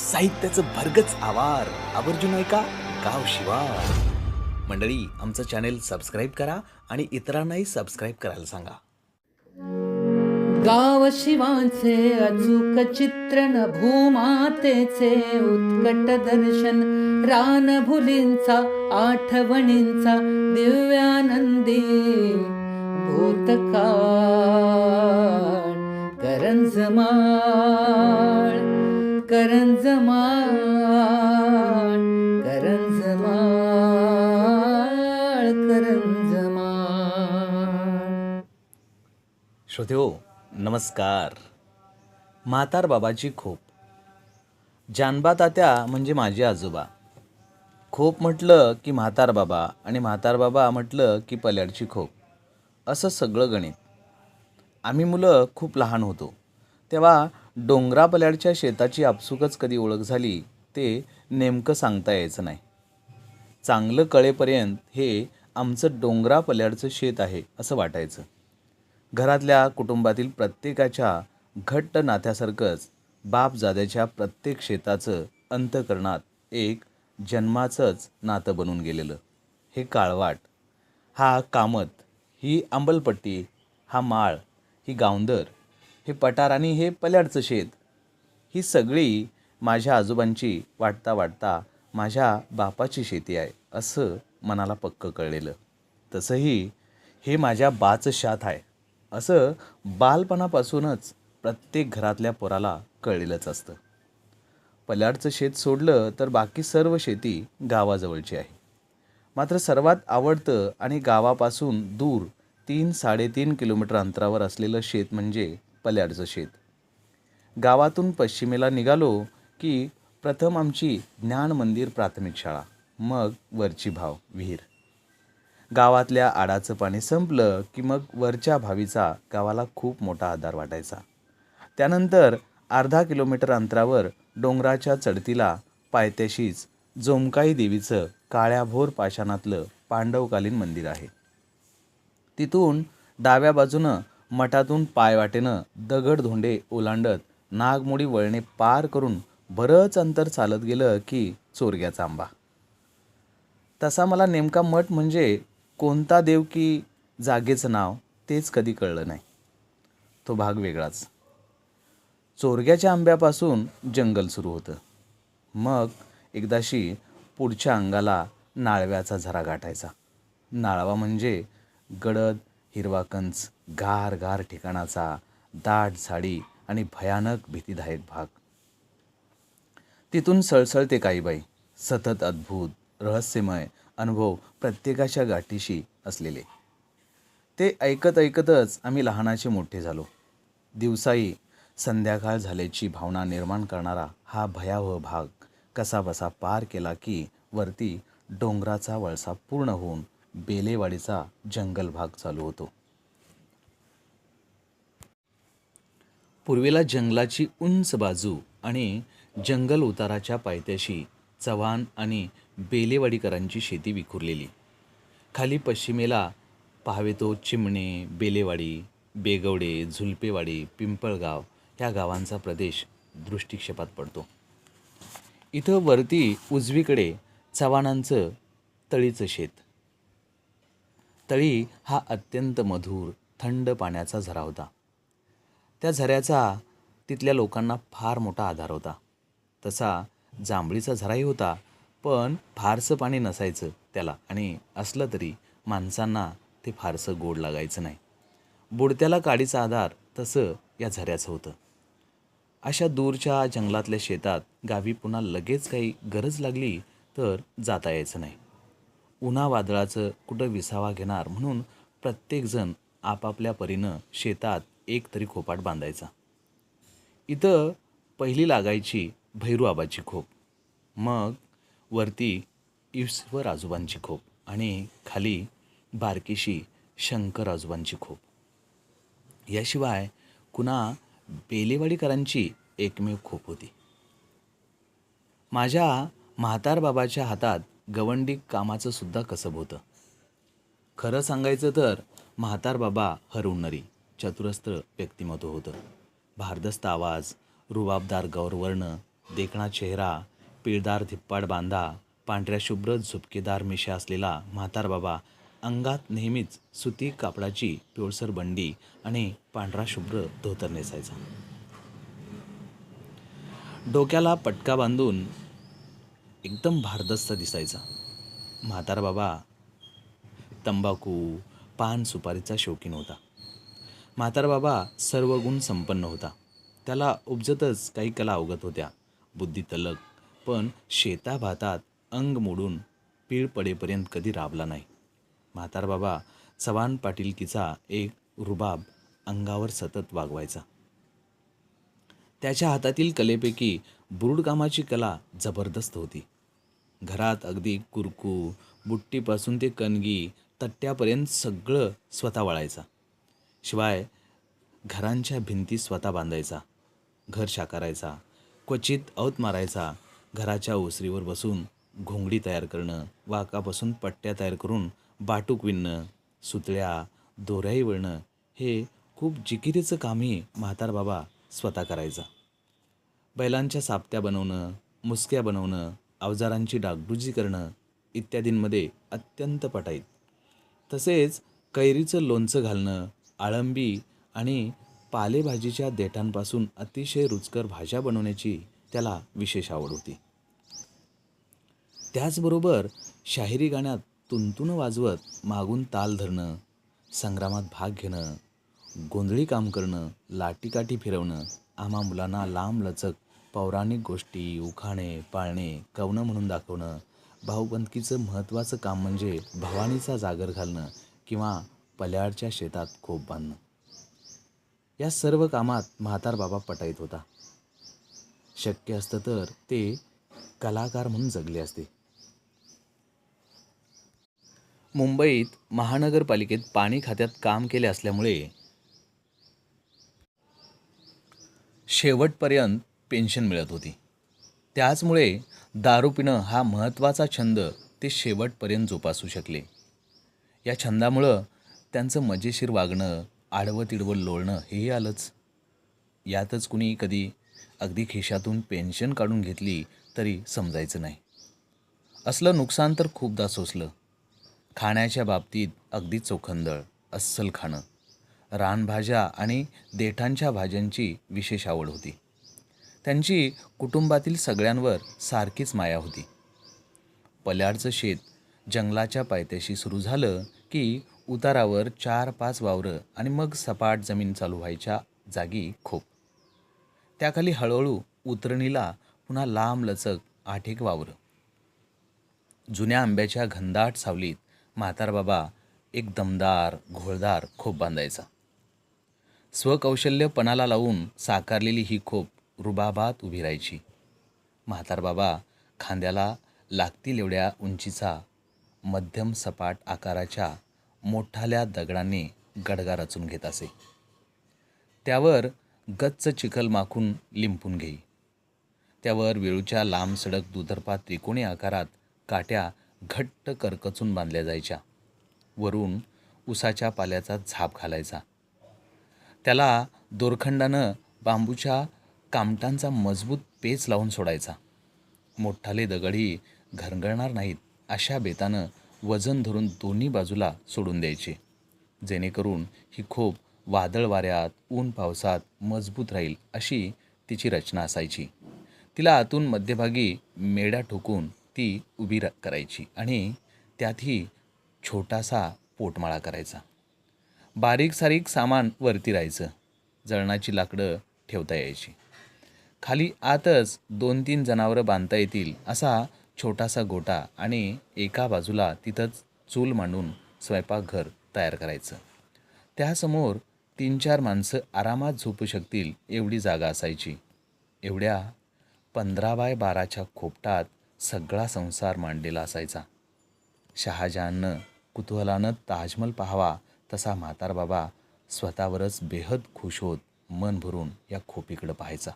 साहित्याचं भरगच आवार. आवर्जून ऐका गाव शिवार मंडळी आमचं चॅनेल सबस्क्राईब करा आणि इतरांनाही सबस्क्राईब करायला सांगा. गाव शिवाचे अचूक चित्रण भूमातेचे उत्कट दर्शन रानभुलींचा आठवणींचा दिव्यानंदी भूतकाळ करंज माळ करंज माळ करंज माळ श्रोतेहो नमस्कार. म्हातार बाबाची खोप. जानबा तात्या म्हणजे माझे आजोबा. खोप म्हटलं की म्हातार बाबा आणि म्हातार बाबा म्हटलं की पल्याडची खोप. असं सगळं गणित. आम्ही मुलं खूप लहान होतो. तेव्हा डोंगरापल्याडच्या शेताची आपसुकच कधी ओळख झाली ते नेमकं सांगता यायचं नाही. चांगलं कळेपर्यंत हे आमचं डोंगरापल्याडचं शेत आहे असं वाटायचं. घरातल्या कुटुंबातील प्रत्येकाच्या घट्ट नात्यासारखंच बापजाद्याच्या प्रत्येक शेताचं अंतकरणात एक जन्माचंच नातं बनून गेलेलं. हे काळवाट हा कामत ही अंबलपट्टी हा माळ ही गावंदर हे पठार आणि हे पल्याडचं शेत. ही सगळी माझ्या आजोबांची वाटता वाटता माझ्या बापाची शेती आहे असं मनाला पक्क कळलेलं. तसंही हे माझ्या बाचं शात आहे असं बालपणापासूनच प्रत्येक घरातल्या पोराला कळलेलंच असतं. पल्याडचं शेत सोडलं तर बाकी सर्व शेती गावाजवळची आहे. मात्र सर्वात आवडतं आणि गावापासून दूर तीन साडेतीन किलोमीटर अंतरावर असलेलं शेत म्हणजे पल्याडचं शेत. गावातून पश्चिमेला निघालो की प्रथम आमची ज्ञान मंदिर प्राथमिक शाळा मग वरची भाव विहीर. गावातल्या आडाचं पाणी संपलं की मग वरच्या भावीचा गावाला खूप मोठा आधार वाटायचा. त्यानंतर अर्धा किलोमीटर अंतरावर डोंगराच्या चढतीला पायथ्याशीच जोमकाई देवीचं काळ्याभोर पाषाणातलं पांडवकालीन मंदिर आहे. तिथून डाव्या बाजूनं मठातून पायवाटेनं दगडधोंडे ओलांडत नागमोडी वळणे पार करून बरंच अंतर चालत गेलं की चोरग्याचा आंबा तसा मला नेमका मठ म्हणजे कोणता देव की जागेचं नाव तेच कधी कळलं नाही. तो भाग वेगळाच. चोरग्याच्या आंब्यापासून जंगल सुरू होतं. मग एकदाशी पुढच्या अंगाला नाळव्याचा झरा गाठायचा. नाळवा म्हणजे गडद हिरवा कंच गार गार ठिकाणाचा दाट झाडी आणि भयानक भीतीदायक भाग. तिथून सळसळते काही बाई सतत अद्भुत रहस्यमय अनुभव प्रत्येकाच्या गाठीशी असलेले. ते ऐकत ऐकतच आम्ही लहानाचे मोठे झालो. दिवसाही संध्याकाळ झाल्याची भावना निर्माण करणारा हा भयावह भाग कसाबसा पार केला की वरती डोंगराचा वळसा पूर्ण होऊन बेलेवाडीचा जंगल भाग चालू होतो. पूर्वेला जंगलाची उंच बाजू आणि जंगल उताराच्या पायथ्याशी चव्हाण आणि बेलेवाडीकरांची शेती विखुरलेली. खाली पश्चिमेला पाहावे तो चिमणे बेलेवाडी बेगवडे झुलपेवाडी पिंपळगाव ह्या गावांचा प्रदेश दृष्टिक्षेपात पडतो. इथं वरती उजवीकडे चव्हाणांचं तळीचं शेत. तळी हा अत्यंत मधुर थंड पाण्याचा झरा होता. त्या झऱ्याचा तिथल्या लोकांना फार मोठा आधार होता. तसा जांभळीचा झराही होता पण फारसं पाणी नसायचं त्याला आणि असलं तरी माणसांना ते फारसं गोड लागायचं नाही. बुडत्याला काडीचा आधार तसं या झऱ्याचं होतं. अशा दूरच्या जंगलातल्या शेतात गावी पुन्हा लगेच काही गरज लागली तर जाता यायचं नाही. उन्हावादळाचं कुठं विसावा घेणार म्हणून प्रत्येकजण आपापल्या परीनं शेतात एक तरी खोपाट बांधायचा. इथं पहिली लागायची भैरूआबाची खोप मग वरती ईश्वर आजोबांची खोप आणि खाली बारकीशी शंकर आजोबांची खोप. याशिवाय कुणा बेलेवाडीकरांची एकमेव खोप होती. माझ्या म्हातार बाबाच्या हातात गवंडी कामाचं सुद्धा कसब होतं. खरं सांगायचं तर म्हातार बाबा हरवणारी चतुरस्त्र व्यक्तिमत्व होतं. भारदस्त आवाज रुबाबदार गौरवर्ण देखणा चेहरा पिळदार धिप्पाड बांधा पांढऱ्या शुभ्र झुपकेदार मिशा असलेला म्हातार बाबा अंगात नेहमीच सुती कापडाची पिवळसर बंडी आणि पांढरा शुभ्र धोतर नेसायचा. डोक्याला पटका बांधून एकदम भारदस्त दिसायचा. म्हातार बाबा तंबाखू पान सुपारीचा शौकीन होता. म्हातार बाबा सर्व गुण संपन्न होता. त्याला उपजतच काही कला अवगत होत्या. बुद्धी तलक पण शेता भातात अंग मोडून पीळ पडेपर्यंत कधी राबला नाही. म्हातार बाबा चव्हाण पाटीलकीचा एक रुबाब अंगावर सतत वागवायचा. त्याच्या हातातील कलेपैकी बुरुडकामाची कला जबरदस्त होती. घरात अगदी कुरकू बुट्टीपासून ते कणगी तट्ट्यापर्यंत सगळं स्वतः वळायचा. शिवाय घरांच्या भिंती स्वतः बांधायचा घर साकारायचा क्वचित औत मारायचा घराच्या ओसरीवर बसून घोंगडी तयार करणं वाकापासून पट्ट्या तयार करून बाटूक विणणं सुतळ्या दोऱ्याही वळणं हे खूप जिकिरीचं कामही म्हातार बाबा स्वतः करायचा. बैलांच्या सापत्या बनवणं मुसक्या बनवणं अवजारांची डागडुजी करणं इत्यादींमध्ये अत्यंत पटाईत. तसेच कैरीचं लोणचं घालणं आळंबी आणि पालेभाजीच्या देठांपासून अतिशय रुचकर भाज्या बनवण्याची त्याला विशेष आवड होती. त्याचबरोबर शाहिरी गाण्यात तुंतुन वाजवत मागून ताल धरणं संग्रामात भाग घेणं गोंधळी काम करणं लाटीकाठी फिरवणं आम्हा मुलांना लांब लचक पौराणिक गोष्टी उखाणे पाळणे कवनं म्हणून दाखवणं भाऊबंदकीचं महत्त्वाचं काम म्हणजे भवानीचा जागर घालणं किंवा पल्याडच्या शेतात खोप बांधणं. या सर्व कामात म्हातार बाबा पटाईत होता. शक्य असतं तर ते कलाकार म्हणून जगले असते. मुंबईत महानगरपालिकेत पाणी खात्यात काम केले असल्यामुळे शेवटपर्यंत पेन्शन मिळत होती. त्याचमुळे दारू पिणं हा महत्त्वाचा छंद ते शेवटपर्यंत जोपासू शकले. या छंदामुळं त्यांचं मजेशीर वागणं आडवं तिडवं लोळणं हेही आलंच. यातच कुणी कधी अगदी खिशातून पेन्शन काढून घेतली तरी समजायचं नाही. असलं नुकसान तर खूपदा सोसलं. खाण्याच्या बाबतीत अगदी चोखंदळ अस्सल खाणं रानभाज्या आणि देठांच्या भाज्यांची विशेष आवड होती. त्यांची कुटुंबातील सगळ्यांवर सारखीच माया होती. पल्याडचं शेत जंगलाच्या पायथ्याशी सुरू झालं की उतारावर चार पाच वावरं आणि मग सपाट जमीन चालू व्हायच्या जागी खोप. त्याखाली हळूहळू उतरणीला पुन्हा लांब लचक आठ एक वावरं. जुन्या आंब्याच्या घनदाट सावलीत म्हातारबाबा एक दमदार घोळदार खोप बांधायचा. स्वकौशल्य पणाला लावून साकारलेली ही खोप रुबाबात उभी राहायची. म्हातारबाबा खांद्याला लागतील एवढ्या उंचीचा मध्यम सपाट आकाराच्या मोठाल्या दगडांनी गडगा रचून घेत असे. त्यावर गच्च चिखल माखून लिंपून घेई. त्यावर वेळूच्या लांब सडक दुतर्फा त्रिकोणी आकारात काट्या घट्ट करकचून बांधल्या जायच्या. वरून उसाच्या पाल्याचा झाप घालायचा. त्याला दोरखंडानं बांबूच्या कामटांचा मजबूत पेच लावून सोडायचा. मोठाले दगडही घरंगळणार नाहीत अशा बेतानं वजन धरून दोन्ही बाजूला सोडून द्यायचे. जेणेकरून ही खोप वादळ वाऱ्यात ऊन पावसात मजबूत राहील अशी तिची रचना असायची. तिला आतून मध्यभागी मेढा ठोकून ती उभी र करायची आणि त्यातही छोटासा पोटमाळा करायचा. बारीक सारीक सामान वरती राहायचं. जळणाची लाकडं ठेवता यायची. खाली आतच दोन तीन जनावरं बांधता येतील असा छोटासा गोटा आणि एका बाजूला तिथंच चूल मांडून स्वयंपाकघर तयार करायचं. त्यासमोर तीन चार माणसं आरामात झोपू शकतील एवढी जागा असायची. एवढ्या पंधरा बाय बाराच्या खोपटात सगळा संसार मांडलेला असायचा. शहाजहाननं कुतूहलानं ताजमहल पाहावा तसा म्हातार बाबा स्वतःवरच बेहद खुश होत मन भरून या खोपीकडं पाहायचा.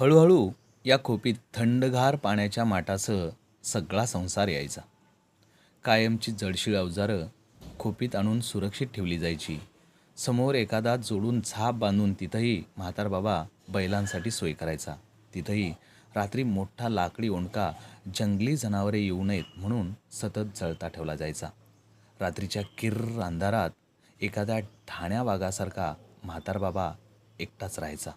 हळूहळू या खोपीत थंडगार पाण्याच्या माठासह सगळा संसार यायचा. कायमची जडशीळ अवजारं खोपीत आणून सुरक्षित ठेवली जायची. समोर एखादा जोडून झाप बांधून तिथंही म्हातार बाबा बैलांसाठी सोय करायचा. तिथंही रात्री मोठा लाकडी ओंडका जंगली जनावरे येऊ नयेत म्हणून सतत जळता ठेवला जायचा. रात्रीच्या किर्र अंधारात एखाद्या ठाण्या वाघासारखा म्हातार बाबा एकटाच राहायचा.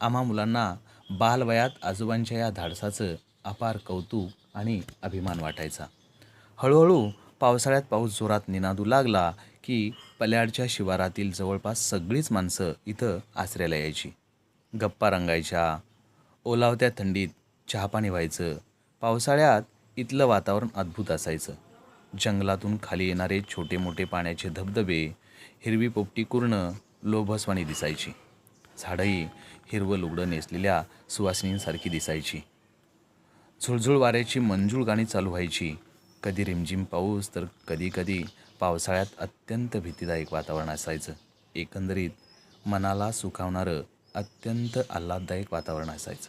आम्हा मुलांना बालवयात आजोबांच्या या धाडसाचं अपार कौतुक आणि अभिमान वाटायचा. हळूहळू पावसाळ्यात पाऊस जोरात निनादू लागला की पल्याडच्या शिवारातील जवळपास सगळीच माणसं इथं आसऱ्याला यायची. गप्पा रंगायच्या ओलावत्या थंडीत चहापाणी व्हायचं पावसाळ्यात इथलं वातावरण अद्भुत असायचं. जंगलातून खाली येणारे छोटे मोठे पाण्याचे धबधबे हिरवी पोपटी कुर्ण लोभसवाणी दिसायची. झाडंही हिरवं लुगडं नेसलेल्या सुवासिनींसारखी दिसायची. झुळझुळ वाऱ्याची मंजूळ गाणी चालू व्हायची. कधी रिमझिम पाऊस तर कधी कधी पावसाळ्यात अत्यंत भीतीदायक वातावरण असायचं. एकंदरीत मनाला सुखावणारं अत्यंत आल्हाददायक वातावरण असायचं.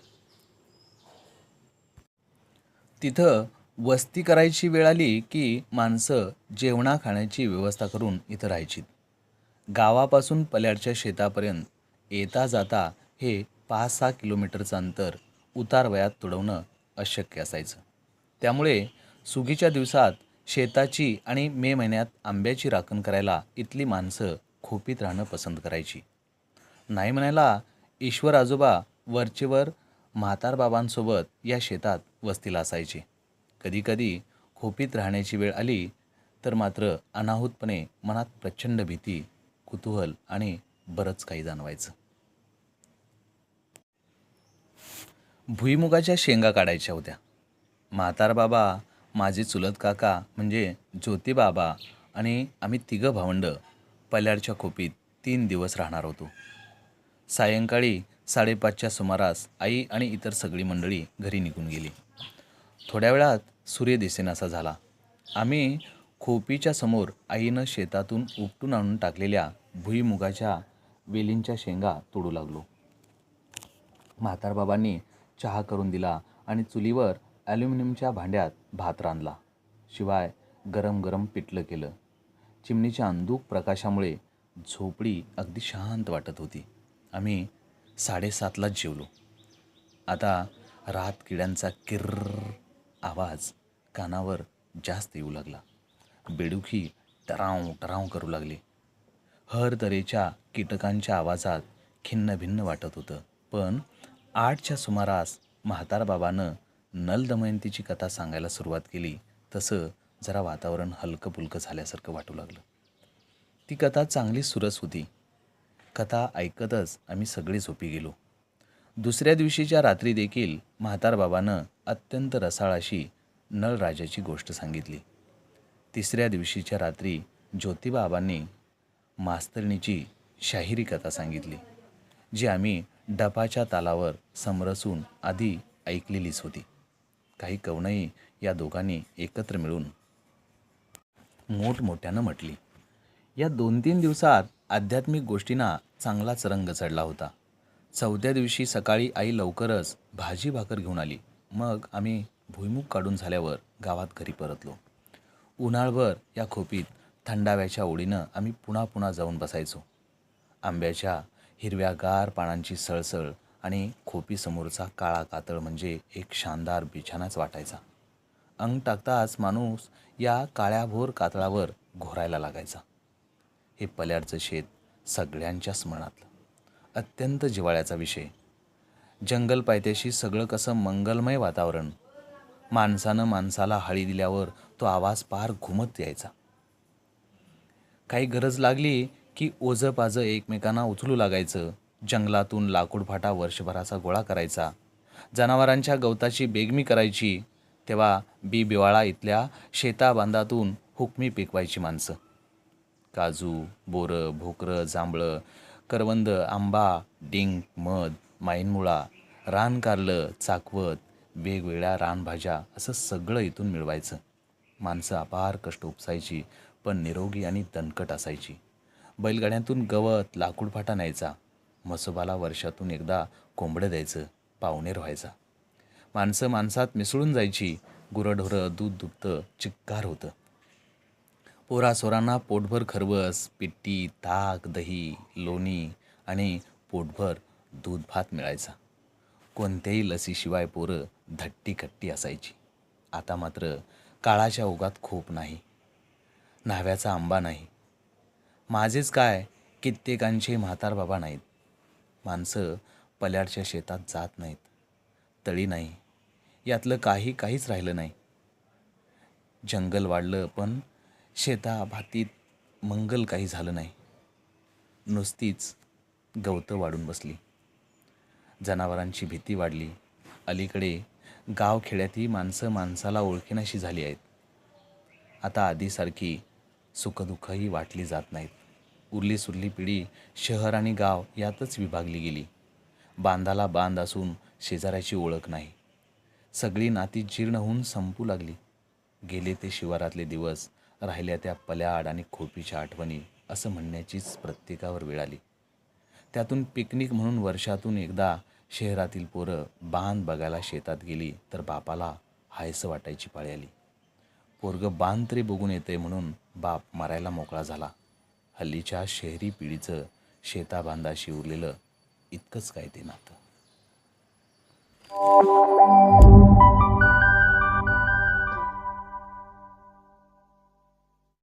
तिथं वस्ती करायची वेळ आली की माणसं जेवणा खाण्याची व्यवस्था करून इथं राहायची गावापासून पल्याडच्या शेतापर्यंत येता जाता हे पाच सहा किलोमीटरचं अंतर उतार वयात तुडवणं अशक्य असायचं. त्यामुळे सुगीच्या दिवसात शेताची आणि मे महिन्यात आंब्याची राखण करायला इथली माणसं खोपीत राहणं पसंत करायची. नाही म्हणायला ईश्वर आजोबा वरचेवर म्हातार बाबांसोबत या शेतात वस्तीला असायचे. कधीकधी खोपीत राहण्याची वेळ आली तर मात्र अनाहूतपणे मनात प्रचंड भीती कुतूहल आणि बरंच काही जाणवायचं. भुईमुगाच्या शेंगा काढायच्या होत्या. म्हातार बाबा माझे चुलत काका म्हणजे ज्योतिबाबा आणि आम्ही तिघं भावंड पल्याडच्या खोपीत तीन दिवस राहणार होतो. सायंकाळी साडेपाचच्या सुमारास आई आणि इतर सगळी मंडळी घरी निघून गेली. थोड्या वेळात सूर्य दिसेनासा झाला. आम्ही खोपीच्या समोर आईनं शेतातून उपटून आणून टाकलेल्या भुईमुगाच्या वेलींच्या शेंगा तोडू लागलो. म्हातारबाबांनी चहा करून दिला आणि चुलीवर ॲल्युमिनियमच्या भांड्यात भात रांधला. शिवाय गरम गरम पिठलं केलं. चिमणीच्या अंधूक प्रकाशामुळे झोपडी अगदी शांत वाटत होती. आम्ही साडेसातलाच जेवलो. आता रात किड्यांचा किर्र आवाज कानावर जास्त येऊ लागला. बेडुखी टराव टराव करू लागली. हर तऱ्हेच्या कीटकांच्या आवाजात खिन्न भिन्न वाटत होतं. पण आठच्या सुमारास म्हातार बाबानं नल दमयंतीची कथा सांगायला सुरुवात केली. तसं जरा वातावरण हलकं पुलकं झाल्यासारखं वाटू लागलं. ती कथा चांगली सुरस होती. कथा ऐकतच आम्ही सगळे झोपी गेलो. दुसऱ्या दिवशीच्या रात्री देखील म्हातार बाबानं अत्यंत रसाळ अशी नळराजाची गोष्ट सांगितली. तिसऱ्या दिवशीच्या रात्री ज्योतिबाबांनी मास्तरणीची शाहिरी कथा सांगितली जी आम्ही डपाच्या तालावर समरसून आधी ऐकलेलीच होती. काही कवनही या दोघांनी एकत्र मिळून मोठमोठ्यानं म्हटली. या दोन तीन दिवसात आध्यात्मिक गोष्टींना चांगलाच रंग चढला होता. चौथ्या दिवशी सकाळी आई लवकरच भाजी भाकर घेऊन आली. मग आम्ही भुईमुग काढून झाल्यावर गावात घरी परतलो. उन्हाळभर या खोपीत थंडाव्याच्या ओढीनं आम्ही पुन्हा पुन्हा जाऊन बसायचो. आंब्याच्या हिरव्यागार पानांची सळसळ आणि खोपीसमोरचा काळा कातळ म्हणजे एक शानदार बिछानाच वाटायचा. अंग टाकताच माणूस या काळ्याभोर कातळावर घोरायला लागायचा. हे पल्याडचं शेत सगळ्यांच्या स्मरणातलं. अत्यंत जिवाळ्याचा विषय. जंगल पायथ्याशी सगळं कसं मंगलमय वातावरण. माणसानं माणसाला हळी दिल्यावर तो आवाज पार घुमत यायचा. काही गरज लागली की ओझं पाजं एकमेकांना उचलू लागायचं जंगलातून लाकूड फाटा वर्षभराचा गोळा करायचा. जनावरांच्या गवताची बेगमी करायची तेव्हा बी बिवाळा इथल्या शेताबांधातून हुकमी पिकवायची माणसं. काजू बोरं भोकरं जांभळं करवंद आंबा डिंक मध माईनमुळा रानकारलं चाकवत वेगवेगळ्या रानभाज्या असं सगळं इथून मिळवायचं. माणसं अपार कष्ट उपसायची पण निरोगी आणि दणकट असायची. बैलगाड्यांतून गवत लाकूड फाटा न्यायचा. म्हसोबाला वर्षातून एकदा कोंबडं द्यायचं पाहुणेर व्हायचा माणसं माणसात मिसळून जायची गुरंढोरं दूध दुभतं चिक्कार होतं. पोरासोरांना पोटभर खरवस पिट्टी ताक दही लोणी आणि पोटभर दूध भात मिळायचा. कोणत्याही लसीशिवाय पोरं धट्टी कट्टी असायची. आता मात्र काळाच्या ओघात खूप नाही. न्हाव्याचा आंबा नाही. माझेच काय कित्येकांचे म्हातार बाबा नाहीत. माणसं पल्याडच्या शेतात जात नाहीत. तळी नाही. यातलं काही काहीच राहिलं नाही. जंगल वाढलं पण शेता भातीत मंगल काही झालं नाही. नुसतीच गवतं वाढून बसली. जनावरांची भीती वाढली. अलीकडे गावखेड्यातही माणसं माणसाला ओळखीनाशी झाली आहेत. आता आधीसारखी सुखदुःखही वाटली जात नाहीत. उरली सुरली पिढी शहर आणि गाव यातच विभागली गेली. बांधाला बांध असून शेजाऱ्याची ओळख नाही. सगळी नाती जीर्ण होऊन संपू लागली. गेले ते शिवारातले दिवस राहिल्या त्या पल्याआड आणि खोपीच्या आठवणी असं म्हणण्याचीच प्रत्येकावर वेळ आली. त्यातून पिकनिक म्हणून वर्षातून एकदा शहरातील पोरं बांध बघायला शेतात गेली तर बापाला हायसं वाटायची पाळी आली. पोरगं बांध तरी बघून येते म्हणून बाप मरायला मोकळा झाला. हल्लीच्या शहरी पिढीचं शेताबांधाशी उरलेलं इतकंच काय ते नातं.